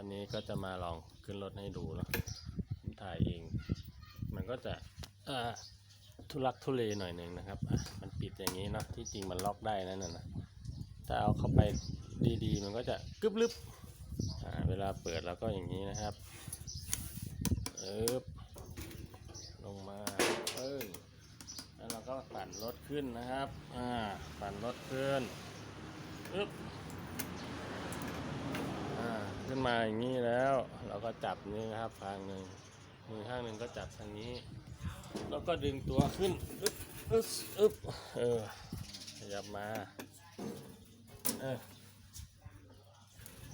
วันนี้ก็จะมาลองขึ้นรถให้ดูเนาะผมถ่ายเอง มันก็จะอ่าทุลักทุเลหน่อยหนึ่งนะครับ มันปิดอย่างนี้เนาะที่จริงมันล็อกได้นั่นน่ะนะถ้าเอาเข้าไปดีๆ มันก็จะกึบลึบเวลาเปิดเราก็อย่างนี้นะครับเอ๊บลงมาเอ้ยแล้วเราก็ปั่นรถขึ้นนะครับ อ่า ปั่นรถขึ้นอึ๊บ ขึ้นมาอย่างนี้แล้ว เราก็จับนี่นะครับข้างหนึ่งมือข้างหนึ่งก็จับทางนี้ แล้วก็ดึงตัวขึ้นอึ๊บอึ๊บอึ๊บเออขยับมาเออ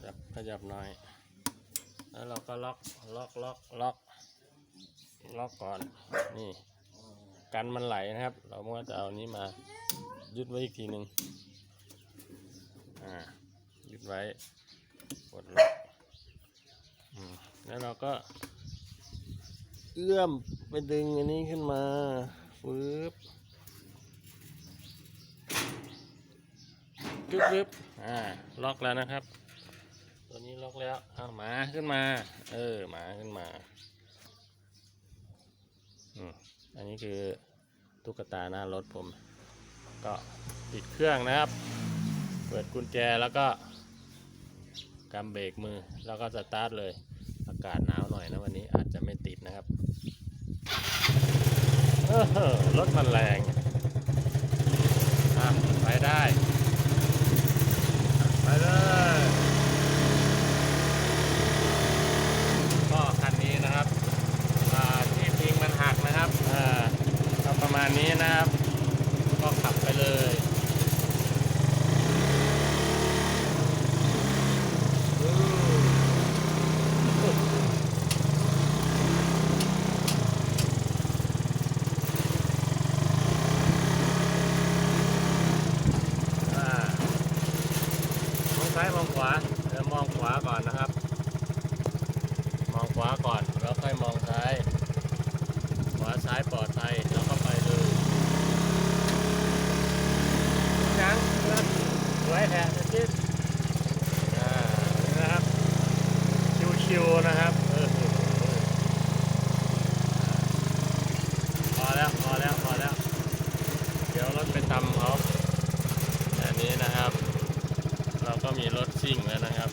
จับขยับหน่อย แล้วเราก็ล็อกล็อกล็อกล็อกล็อกก่อนนี่กันมันไหลนะครับ เราก็จะเอานี้มายึดไว้อีกทีหนึ่งอ่ายึดไว้กดล็อก แล้วเราก็ เอื้อมไปดึงอันนี้ขึ้นมาปึ๊บกึบกึบอ่า ล็อกแล้วนะครับ ตัวนี้ล็อกแล้วเอาหมาขึ้นมา เออ หมาขึ้นมาอืมอันนี้คือตุ๊กตาหน้ารถผม ก็ปิดเครื่องนะครับ เปิดกุญแจแล้วก็กำเบรกมือแล้วก็สตาร์ทเลย อากาศหนาวหน่อยนะวันนี้อาจจะไม่ติดนะครับเออรถมันแรงไปได้ ไปเลยก็คันนี้นะครับที่พิงมันหักนะครับก็ประมาณนี้นะครับ ก็ขับไปเลย อ่ามองซ้ายมองขวาเดี๋ยวมองขวาก่อนนะครับ มองขวาก่อนแล้วค่อยมองซ้าย ขวาซ้ายปลอดภัยแล้วก็ไปเลยยังครับสวยแท้จิ๊บอ่านี่นะครับชิวๆนะครับเออพอแล้วพอแล้วพอแล้ว เดี๋ยวรถไปตำเขาอันนี้นะครับ เราก็มีรถซิ่งแล้วนะครับ